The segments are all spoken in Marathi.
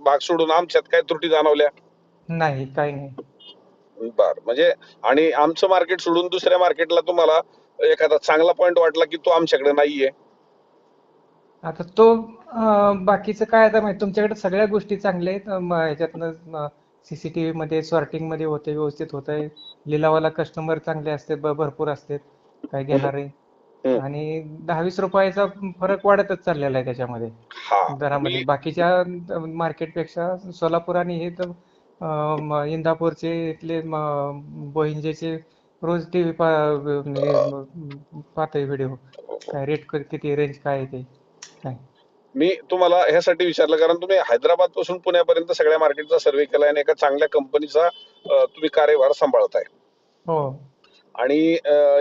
भाग सोडून आमच्यात काय त्रुटी जाणवल्या? नाही काही नाही. बर म्हणजे आणि आमचं मार्केट सोडून दुसऱ्या मार्केटला तुम्हाला एखादा चांगला पॉइंट वाटला की तो आमच्याकडे नाहीये? आता तो बाकीचं काय आता माहिती तुमच्याकडे सगळ्या गोष्टी चांगल्या आहेत. ह्याच्यातनं सीसीटीव्ही मध्ये सॉर्टिंगमध्ये होते व्यवस्थित होत आहे लिलावाला कस्टमर चांगले असते भरपूर असतात. काय घेणारे. आणि दहा वीस रुपयाचा फरक वाढतच चाललेला आहे त्याच्यामध्ये. हा. दरामध्ये. बाकीच्या मार्केटपेक्षा सोलापूर आणि हे तर इंदापूरचे इथले बोहिंजेचे रोज टीव्ही पा पाहतोय व्हिडिओ. काय रेट किती रेंज काय आहे ते? काय? मी तुम्हाला ह्यासाठी विचारलं कारण तुम्ही हैदराबादपासून पुण्यापर्यंत सगळ्या मार्केटचा सर्व्हे केलाय आणि एका चांगल्या कंपनीचा तुम्ही कार्यभार सांभाळताय. हो. आणि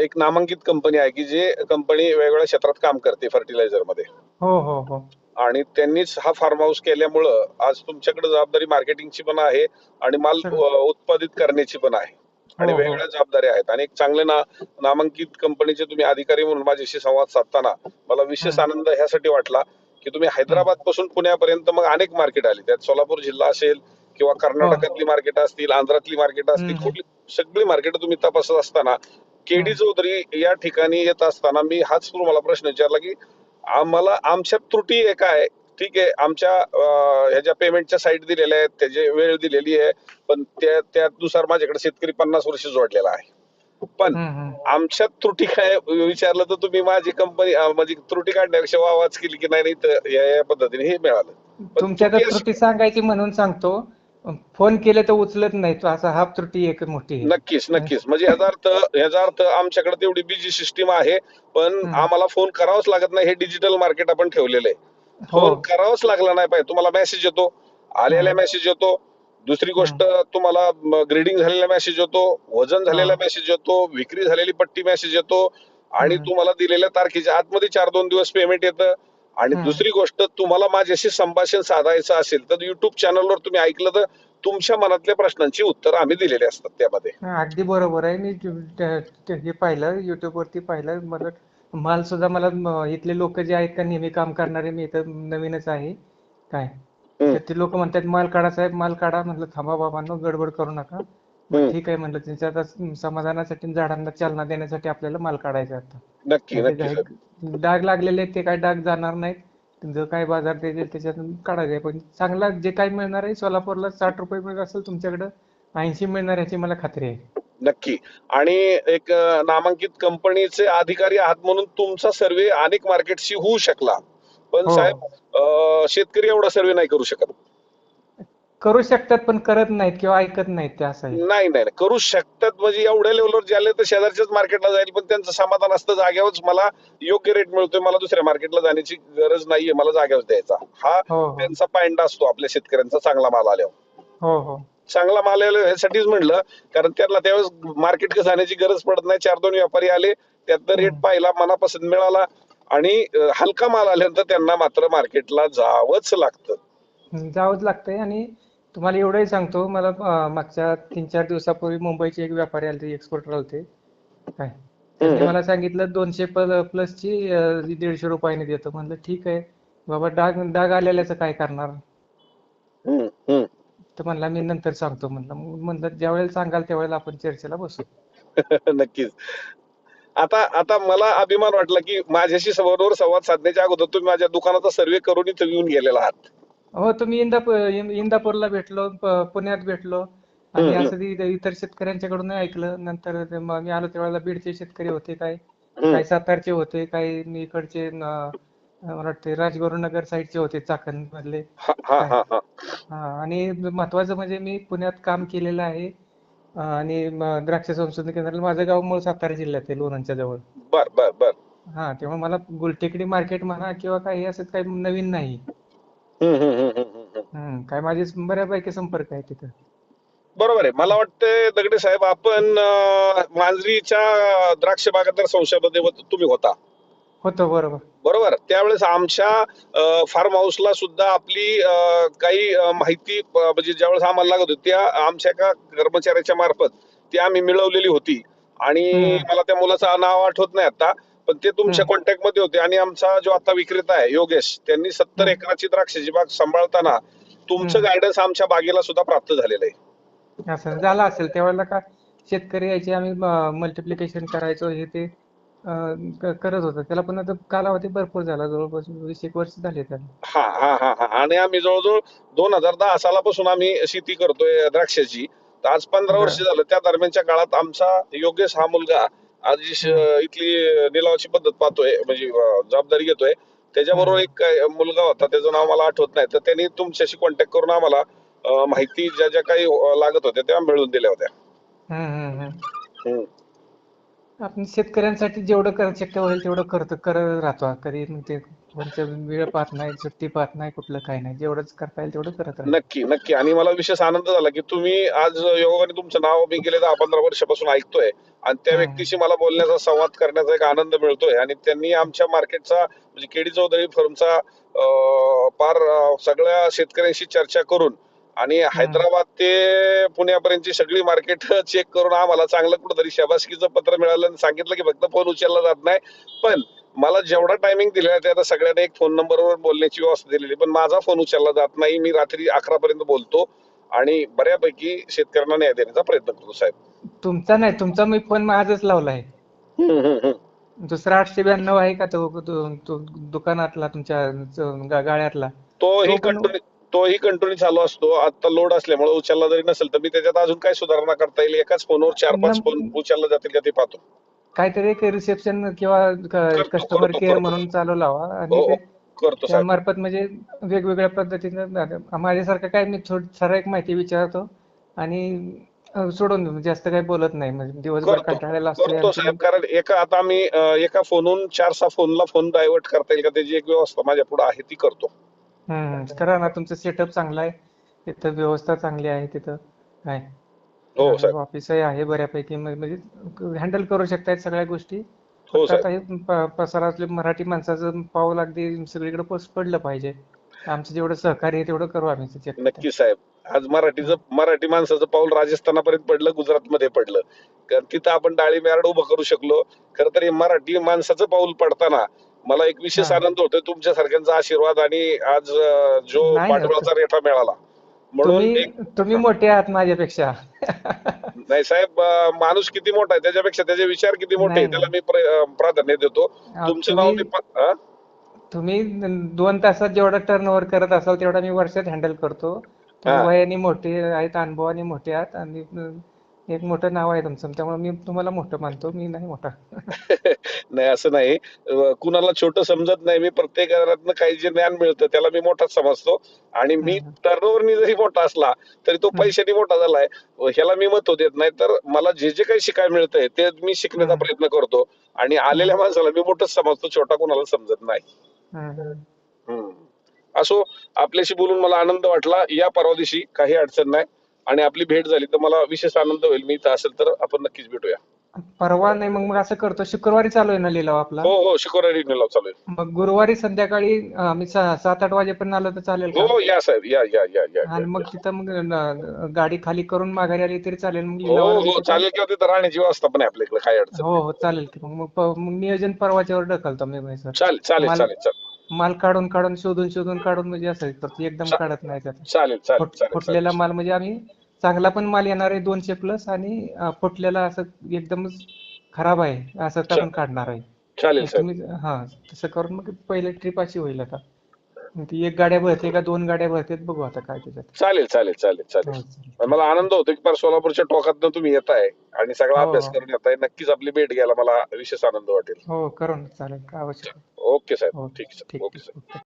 एक नामांकित कंपनी आहे की जे कंपनी वेगवेगळ्या क्षेत्रात काम करते फर्टिलायझरमध्ये हो हो हो. आणि त्यांनीच हा फार्म हाऊस केल्यामुळं आज तुमच्याकडे जबाबदारी मार्केटिंगची पण आहे आणि माल उत्पादित करण्याची पण आहे. आणि हो, हो. वेगवेगळ्या जबाबदाऱ्या आहेत. आणि एक चांगले ना नामांकित कंपनीचे तुम्ही अधिकारी म्हणून माझ्याशी संवाद साधताना मला विशेष. आनंद ह्यासाठी वाटला की तुम्ही हैदराबादपासून पुण्यापर्यंत मग अनेक मार्केट आली. त्यात सोलापूर जिल्हा असेल किंवा कर्नाटकातली मार्केट असतील आंध्रातली मार्केट असतील. कुठली सगळी मार्केट तुम्ही तपासत असताना केडी. चौधरी या ठिकाणी येत असताना मी हाच तुम्हाला प्रश्न विचारला की आम्हाला आमच्या त्रुटी आहे काय ठीक आहे आमच्या ह्याच्या पेमेंटच्या साईट दिलेल्या आहेत त्याची वेळ दिलेली आहे पण त्या त्यानुसार माझ्याकडे शेतकरी पन्नास वर्ष जोडलेला आहे पण. आमच्या त्रुटी काय विचारलं तर तुम्ही माझी कंपनी माझी त्रुटी काढण्यापेक्षा आवाज केली की नाही नाही तर या पद्धतीने हे मिळालं तुमच्या त्रुटी सांगायची म्हणून सांगतो फोन केले तर उचलत नाही. तो असा हा त्रुटी एक मोठी आहे. नक्कीच नक्कीच. म्हणजे याचा अर्थ याचा अर्थ आमच्याकडे तेवढी बिजी सिस्टीम आहे पण हम्म. आम्हाला फोन करावाच लागत नाही. हे डिजिटल मार्केट आपण ठेवलेलं आहे. हो. फोन करावाच लागला नाही पाहिजे. तुम्हाला मेसेज येतो आलेला हम्म. मेसेज येतो दुसरी गोष्ट तुम्हाला ग्रेडिंग झालेला मेसेज येतो वजन झालेला हा. मेसेज येतो विक्री झालेली पट्टी मेसेज येतो आणि हम्म. तुम्हाला दिलेल्या तारखेच्या आतमध्ये चार दोन दिवस पेमेंट येतं. आणि. दुसरी गोष्ट तुम्हाला माझ्याशी संभाषण साधायचं असेल तर युट्यूब चॅनलवर तुम्ही ऐकलं तर तुमच्या मनातल्या प्रश्नांची उत्तर आम्ही दिलेली असतात त्यामध्ये. अगदी बरोबर आहे. मी हे पाहिलं YouTube वरती पाहिलं. मला माल सुद्धा मला इथले लोक जे आहेत का नेहमी काम करणारे मी इथं नवीनच आहे. काय? ते लोक म्हणतात माल काढा साहेब माल काढा. म्हटलं थांबा बाबांनो गडबड करू नका. ठीक आहे म्हटलं त्यांच्या आता समाधानासाठी झाडांना चालना देण्यासाठी आपल्याला माल काढायचा आता. नक्की डाग लागलेले आहेत ते काय डाग जाणार नाहीत. जो काय बाजार त्याच्यातून काढायचे पण चांगला जे काय मिळणार आहे सोलापूरला साठ रुपये मिळत असेल तुमच्याकडं ऐंशी मिळणार याची मला खात्री आहे. नक्की. आणि एक नामांकित कंपनीचे अधिकारी आहात म्हणून तुमचा सर्वे अनेक मार्केटशी होऊ शकला. पण हो. साहेब शेतकरी एवढा सर्वे नाही करू शकत. करू शकतात पण करत नाहीत किंवा ऐकत नाहीत ते असं आहे नाही नाही नाही. करू शकतात म्हणजे एवढ्या लेवलवर ज्याले तर शेजारच्याच मार्केटला जाईल पण त्यांचं समाधान असतं जागेवरच. मला योग्य रेट मिळतोय मला दुसऱ्या मार्केटला जाण्याची गरज नाहीये मला जागेवर द्यायचा. हा हो हो. त्यांचा पायंडा असतो आपल्या शेतकऱ्यांचा चांगला माल आल्यावर. हो हो. चांगला माल आल्यावर ह्यासाठीच म्हणलं कारण त्यांना त्यावेळेस मार्केट जाण्याची गरज पडत नाही. चार दोन व्यापारी आले त्यातनं रेट. पाहिला मनापसंत मिळाला आणि अं, हलका माल आल्यानंतर त्यांना मात्र मार्केटला जावंच लागतं. जावंच लागतंय आणि तुम्हाला एवढंही सांगतो मला मागच्या तीन चार दिवसापूर्वी मुंबईचे एक व्यापारी आले एक्सपोर्टर आलते काय? त्यांनी. मला सांगितलं दोनशे प्लसची दीडशे रुपयाने देतो. म्हणलं ठीक आहे. बाबा डाग डाग आलेल्याचं काय करणार. तर म्हणला मी नंतर सांगतो. म्हणलं म्हणलं ज्या वेळेला सांगाल त्यावेळेला आपण चर्चेला बसू. नक्कीच. आता आता मला अभिमान वाटला की माझ्याशी बरोबर संवाद साधण्याच्या अगोदर तुम्ही माझ्या दुकानाचा सर्वे करून इथं येऊन गेलेला आहात. हो तुम्ही इंदापूर इंदापूरला भेटलो प- पुण्यात भेटलो. आणि हम्म, असं इ- इतर शेतकऱ्यांच्याकडून ऐकलं. नंतर ते मग मी आलो त्यावेळेला बीडचे शेतकरी होते काय. हम्म. काही सातारचे होते काही मी इकडचे न- मला वाटते राजगुरुनगर साईडचे होते चाकण मधले हा हा हा हा. हा आणि महत्वाचं म्हणजे मी पुण्यात काम केलेलं आहे. अं, आणि म- द्राक्ष संशोधन केंद्राला माझं गाव मूळ सातारा जिल्ह्यात आहे लोणंदच्या जवळ. बर बर बर. हा तेव्हा मला गुलटेकडी मार्केट म्हणा किंवा काही असं काही नवीन नाही. हम्म, हम्म, हम्म, हम्म, हम्म. हम्म, काय माझे बऱ्यापैकी संपर्क आहे तिथं. बरोबर आहे. मला वाटतंय दगडे साहेब आपण अं, मांजरीच्या द्राक्ष बागायतदार संशयामध्ये होत- तुम्ही होता. होतं बरोबर. बरोबर. त्यावेळेस आमच्या फार्म हाऊसला सुद्धा आपली अं, काही अं, माहिती अं, म्हणजे ज्यावेळेस आम्हाला लागत होती त्या आमच्या एका कर्मचाऱ्याच्या मार्फत ती आम्ही मिळवलेली होती. आणि हम्म. मला त्या मुलाचं नाव आठवत नाही आता. पण ते तुमच्या. कॉन्टॅक्टमध्ये होते आणि आमचा जो आता विक्रेता आहे योगेश त्यांनी सत्तर. एकराची द्राक्षाची बाग सांभाळताना तुमचं. गायडन्स आमच्या बागेला सुद्धा प्राप्त झालेलं आहे असं झालं असेल त्यावेळेला का शेतकरी यायचे आम्ही मल्टिप्लिकेशन करायचो हे ते करत होतो त्याला पण आता कालावधी भरपूर झाला जवळपास वीस एक वर्ष झाले त्याला हा हा हा हा आणि आम्ही जवळजवळ दोन हजार दहा सालापासून आम्ही शेती करतोय द्राक्षाची आज पंधरा वर्ष. झालं त्या दरम्यानच्या काळात आमचा योगेश हा मुलगा आज. इथली निलावाची पद्धत पाहतोय म्हणजे जबाबदारी घेतोय त्याच्याबरोबर. एक काय मुलगा होता त्याचं नाव मला आठवत नाही तर त्यांनी तुमच्याशी कॉन्टॅक्ट करून आम्हाला माहिती ज्या ज्या काही लागत होत्या त्या मिळवून दिल्या होत्या. आपण शेतकऱ्यांसाठी जेवढं कर शक्य होईल तेवढं करत करत राहतो कधी ते वेळ पाहत नाही सुट्टी पाहत नाही कुठलं काही नाही. जेवढंच करता येईल तेवढं करत नक्की नक्की. आणि मला विशेष आनंद झाला की तुम्ही आज योगाने तुमचं नाव मी गेले दहा पंधरा वर्षापासून ऐकतोय. आणि त्या. व्यक्तीशी मला बोलण्याचा संवाद करण्याचा एक आनंद मिळतोय. आणि त्यांनी आमच्या मार्केटचा म्हणजे केडी चौधरी फर्मचा पार सगळ्या शेतकऱ्यांशी चर्चा करून आणि हैदराबाद ते पुण्यापर्यंतची सगळी मार्केट चेक करून आम्हाला चांगलं कुठंतरी शाबासकीचं पत्र मिळालं आणि सांगितलं की फक्त फोन उचलला जात नाही. पण मला जेवढा टायमिंग दिलेला आहे ते आता सगळ्यांना एक फोन नंबरवर बोलण्याची व्यवस्था दिलेली पण माझा फोन उचलला जात नाही. मी रात्री अकरा पर्यंत बोलतो आणि बऱ्यापैकी शेतकऱ्यांना न्याय देण्याचा प्रयत्न करतो साहेब. तुमचा नाही तुमचा मी फोन आजच हम्म, हम्म. दुसरा आठशे ब्याण्णव आहे का तो दुकानातला तुमच्या गाळ्यातला? तोही कंटिन्यू तोही कंटिन्यू चालू असतो. आता लोड असल्यामुळे उचलला जरी नसेल तर मी त्याच्यात अजून काय सुधारणा करता येईल. एकाच फोनवर चार पाच फोन उचलला जातील का ते पाहतो. काहीतरी एक रिसेप्शन किंवा कस्टमर केअर. म्हणून चालू लावा आणि हो ते करतो साहेब. त्यामार्फत म्हणजे वेगवेगळ्या पद्धतीनं माझ्यासारखं काय मी ठराविक माहिती विचारतो आणि सोडून. जास्त काही बोलत नाही. म्हणजे दिवसभर कंटाळलेला असतो करतो साहेब. कारण एका आता आम्ही अं, एका फोनहून चार सहा फोनला फोन डायव्हर्ट करता येईल का? त्याची एक व्यवस्था माझ्या पुढे आहे ती करतो. करा ना. तुमचं सेटअप चांगलं आहे. तिथं व्यवस्था चांगली आहे तिथं. काय? हो साहेब. ऑफिसही आहे बऱ्यापैकी म्ह- म्हणजे हँडल करू शकतायत सगळ्या गोष्टी. हो साहेब. आता हे पसारातले मराठी माणसाचं पाऊल अगदी सगळीकडे पस- पडलं पाहिजे. आमचं जेवढं सहकार्य आहे तेवढं करू आम्ही. नक्की साहेब. आज मराठीचं मराठी माणसाचं पाऊल राजस्थानापर्यंत पडलं गुजरातमध्ये पडलं. कारण तिथं आपण डाळिंब यार्ड उभं करू शकलो. खरं तर मराठी माणसाचं पाऊल पडताना मला एक विशेष. आनंद होतोय तुमच्या सारख्यांचा आशीर्वाद आणि आज जो पाठबळाचा रेठा मिळाला. म्हणून तुम्ही एक तुम्ही मोठे आहात माझ्यापेक्षा नाही साहेब अं, माणूस किती मोठा आहे त्याच्यापेक्षा त्याचे विचार किती मोठे आहे नाही, त्याला मी प्र- अं, प्राधान्य देतो अहो, तुमचं नाव मी तुम्ही प- हा? तुम्ही दोन तासात जेवढा टर्न ओव्हर करत असाल तेवढा मी वर्षात हँडल करतो तुम्ही हा. वयाने मोठे आहेत अनुभवाने मोठे आहात आणि अं, एक मोठं नाव आहे तुमचं त्यामुळे मी तुम्हाला मोठं मानतो मी नाही मोठा. नाही असं नाही. कुणाला छोट समजत नाही मी प्रत्येकातनं काही जे ज्ञान मिळतं त्याला मी मोठाच समजतो. आणि मी. टर्नओव्हरनी जरी मोठा असला तरी तो. पैशाने मोठा झालाय. ह्याला मी महत्त्व देत नाही. तर मला जे जे काही शिकायला मिळतंय ते मी शिकण्याचा. प्रयत्न करतो. आणि आलेल्या माणसाला मी मोठंच समजतो छोटा कुणाला समजत नाही. असो आपल्याशी बोलून मला आनंद वाटला. या परवा दिवशी काही अडचण नाही. आणि आपली भेट झाली तर मला विशेष आनंद होईल. मी इथं असेल तर आपण नक्कीच भेटूया. परवा नाही मग मग असं करतो. शुक्रवारी चालू आहे ना लिलाव आपला? हो हो शुक्रवारी निलाव चालू आहे. मग गुरुवारी संध्याकाळी आम्ही सा- सात आठ वाजेपर्यंत आलो तर चालेल का? हो या साहेब या या या या आणि. मग तिथं मग न- गाडी खाली करून माघारी आली तरी चालेल. मग हो लिलावाला हो चालेल किंवा तिथं राहण्याची व्यवस्था पण आहे आपल्याकडे काय अडचण हो हो चालेल की मग. मग प- मग नियोजन परवाच्यावर ढकलतो मी सर. चालेल चालेल माल- चालेल चालेल. माल काढून काढून शोधून शोधून काढून म्हणजे असं करतो एकदम चा- काढत नाही त्यात. चालेल चालेल फुट- चालेल फुटलेला चालेल. माल म्हणजे आम्ही चांगला पण माल येणार आहे दोनशे प्लस आणि अं, फुटलेला असं एकदमच खराब आहे असं करून काढणार आहे. चालेल साहेब तुम्ही हा तसं करून मग पहिली ट्रिप अशी होईल आता. मग ती एक गाड्या भरते का दोन गाड्या भरतेत बघू आता काय त्याच्यात. चालेल चालेल चालेल हो, चालेल. पण मला आनंद होतो की पार सोलापूरच्या टोकातनं तुम्ही येताय आणि सगळा हो, अभ्यास हो. करून येताय. नक्कीच आपली भेट घ्यायला मला विशेष आनंद वाटेल. हो करू ना चालेल काय आवश्यक ओके साहेब ठीक आहे साहेब ओके साहेब.